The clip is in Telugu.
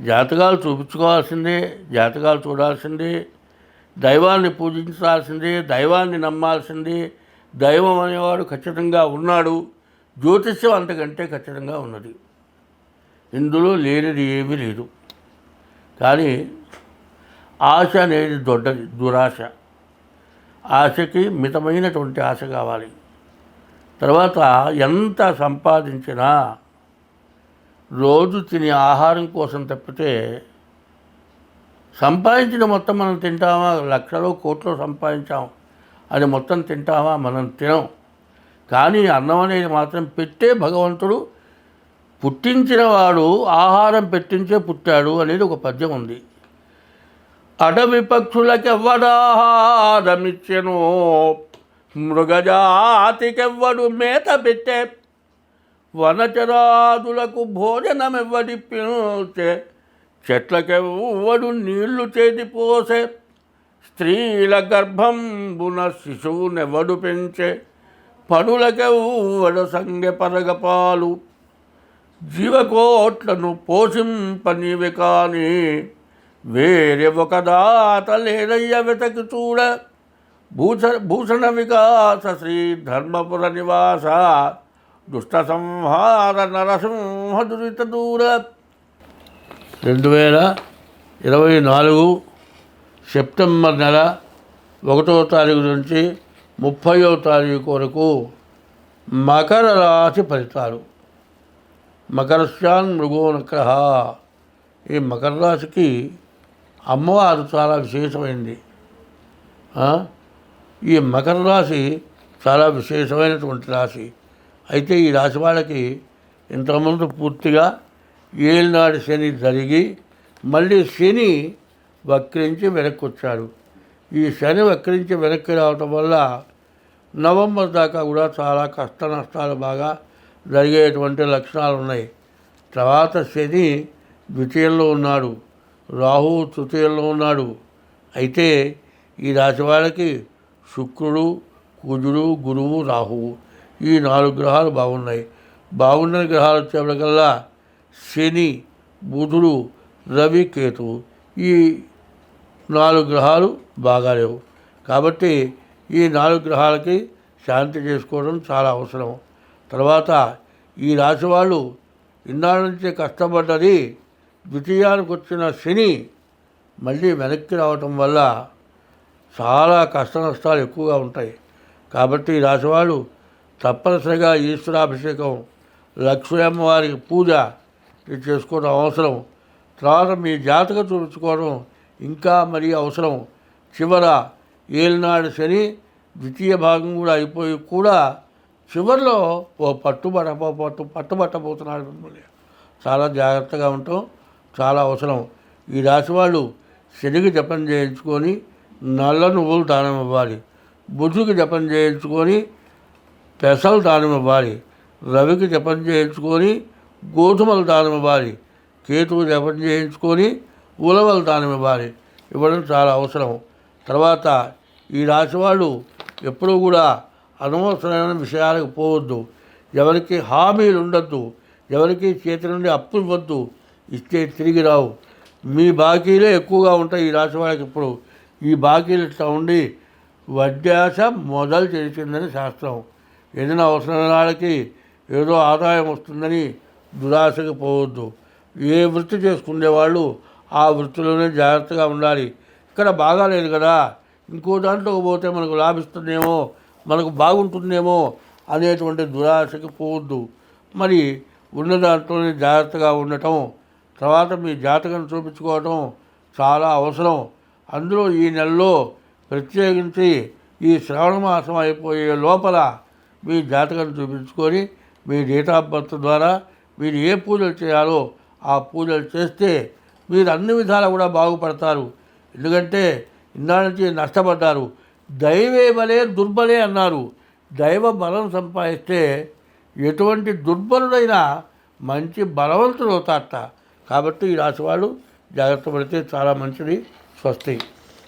జాతకాలు చూపించుకోవాల్సిందే జాతకాలు చూడాల్సిందే దైవాన్ని పూజించాల్సిందే దైవాన్ని నమ్మాల్సిందే దైవం అనేవాడు ఖచ్చితంగా ఉన్నాడు జ్యోతిష్యం అంతకంటే ఖచ్చితంగా ఉన్నది. ఇందులో లేనిది ఏమీ లేదు. కానీ ఆశ అనేది దొడ్డది దురాశ. ఆశకి మితమైనటువంటి ఆశ కావాలి. తర్వాత ఎంత సంపాదించినా రోజు తినే ఆహారం కోసం తప్పితే సంపాదించిన మొత్తం మనం తింటామా? లక్షలో కోట్లో సంపాదించాం. అది మొత్తం తింటామా? మనం తినం. కానీ అన్నం అనేది మాత్రం పెట్టే భగవంతుడు పుట్టించిన వాడు ఆహారం పెట్టించే పుట్టాడు అనేది ఒక పద్యం ఉంది. అడవి పక్షులకెవ్వడాహారమిచ్చెను మృగజాతికెవ్వడు మేత పెట్టే వనచరాదులకు భోజనమెవ్వడి పిలిచే చెట్లకెవ్వడు నీళ్ళు చేతి పోసే స్త్రీల గర్భంబున శిశువునెవడు పెంచే పనులకెవ్వడు సంగె పరగపాలు జీవకోట్లను పోషింపనివి కానీ వేరే ఒక దాత లేదయ్య వెతకి చూడ. భూష భూషణ వికాస శ్రీ ధర్మపుర నివాస దుష్ట సంహార నరసింహ దురిత దూర రెండు వేల ఇరవై నాలుగు సెప్టెంబర్ నెల ఒకటో తారీఖు నుంచి ముప్పయో తారీఖు వరకు మకర రాశి ఫలితాలు. మకరస్యాన్ మృగోనగ్రహ. ఈ మకర రాశికి అమ్మవారు చాలా విశేషమైంది. ఈ మకర రాశి చాలా విశేషమైనటువంటి రాశి. అయితే ఈ రాశి వాళ్ళకి ఇంతకుముందు పూర్తిగా ఏలినాడు శని జరిగి మళ్ళీ శని వక్రించి వెనక్కి వచ్చారు ఈ శని వక్రించి వెనక్కి రావటం వల్ల నవంబర్ దాకా కూడా చాలా కష్ట నష్టాలు బాగా జరిగేటువంటి లక్షణాలు ఉన్నాయి. తర్వాత శని ద్వితీయంలో ఉన్నాడు. రాహు తృతీయంలో ఉన్నాడు. అయితే ఈ రాశి వాళ్ళకి శుక్రుడు కుజుడు గురువు రాహువు ఈ నాలుగు గ్రహాలు బాగున్నాయి. బాగున్న గ్రహాలు వచ్చేప్పటికల్లా శని బుధుడు రవి కేతువు ఈ నాలుగు గ్రహాలు బాగాలేవు కాబట్టి ఈ నాలుగు గ్రహాలకి శాంతి చేసుకోవడం చాలా అవసరం. తర్వాత ఈ రాశి వాళ్ళు ఇన్నాళ్ళ నుంచి కష్టపడ్డది ద్వితీయానికి వచ్చిన శని మళ్ళీ వెనక్కి రావటం వల్ల చాలా కష్ట నష్టాలు ఎక్కువగా ఉంటాయి. కాబట్టి ఈ రాశివాళ్ళు తప్పనిసరిగా ఈశ్వరాభిషేకం లక్ష్మీ అమ్మవారికి పూజ చేసుకోవడం అవసరం. తర్వాత మీ జాతక చూపించుకోవడం ఇంకా మరీ అవసరం. చివర ఏలినాడు శని ద్వితీయ భాగం కూడా అయిపోయి కూడా చివరిలో ఓ పట్టుబడ పట్టు పట్టుబట్టబోతున్నాడు మిమ్మల్ని చాలా జాగ్రత్తగా ఉండటం చాలా అవసరం. ఈ రాశి వాళ్ళు శనికి జపం చేయించుకొని నల్ల నువ్వులు దానం ఇవ్వాలి. బుధుకి జపం చేయించుకొని పెసలు దానమివ్వాలి రవికి జపం చేయించుకొని గోధుమలు దానమివ్వాలి కేతువు జపం చేయించుకొని ఉలవలు దానమివ్వాలి ఇవ్వడం చాలా అవసరం. తర్వాత ఈ రాశి వాళ్ళు ఎప్పుడూ కూడా అనవసరమైన విషయాలకు పోవద్దు. ఎవరికి హామీలు ఉండొద్దు ఎవరికి చేతి నుండి అప్పులు ఇవ్వద్దు ఇస్తే తిరిగి రావు. మీ బాకీలే ఎక్కువగా ఉంటాయి ఈ రాశి వాళ్ళకి ఇప్పుడు. ఈ బాకీలు ఇట్లా ఉండి వడ్డాస మొదలు చేసిందని శాస్త్రం. ఏదైనా అవసరమైన నాడికి ఏదో ఆదాయం వస్తుందని దురాశకు పోవద్దు. ఏ వృత్తి చేసుకునే వాళ్ళు ఆ వృత్తిలోనే జాగ్రత్తగా ఉండాలి. ఇక్కడ బాగాలేదు కదా. ఇంకో దాంట్లోకి పోతే మనకు లాభిస్తుందేమో మనకు బాగుంటుందేమో అనేటువంటి దురాశకి పోవద్దు. మరి ఉన్న దాంట్లోనే జాగ్రత్తగా ఉండటం తర్వాత మీ జాతకం చూపించుకోవటం చాలా అవసరం. అందులో ఈ నెలలో ప్రత్యేకించి ఈ శ్రావణ మాసం అయిపోయే లోపల మీ జాతకం చూపించుకొని మీ డేట్ ఆఫ్ బర్త్ ద్వారా మీరు ఏ పూజలు చేయాలో ఆ పూజలు చేస్తే మీరు అన్ని విధాలు కూడా బాగుపడతారు. ఎందుకంటే ఇన్నాళ్ళ నుంచి నష్టపడ్డారు. దైవే బలే దుర్బలే అన్నారు. దైవ బలం సంపాదిస్తే ఎటువంటి దుర్బలుడైనా మంచి బలవంతుడు అవుతారట. కాబట్టి ఈ రాశి వాళ్ళు జాగ్రత్త పడితే చాలా మంచిది. స్వస్తి.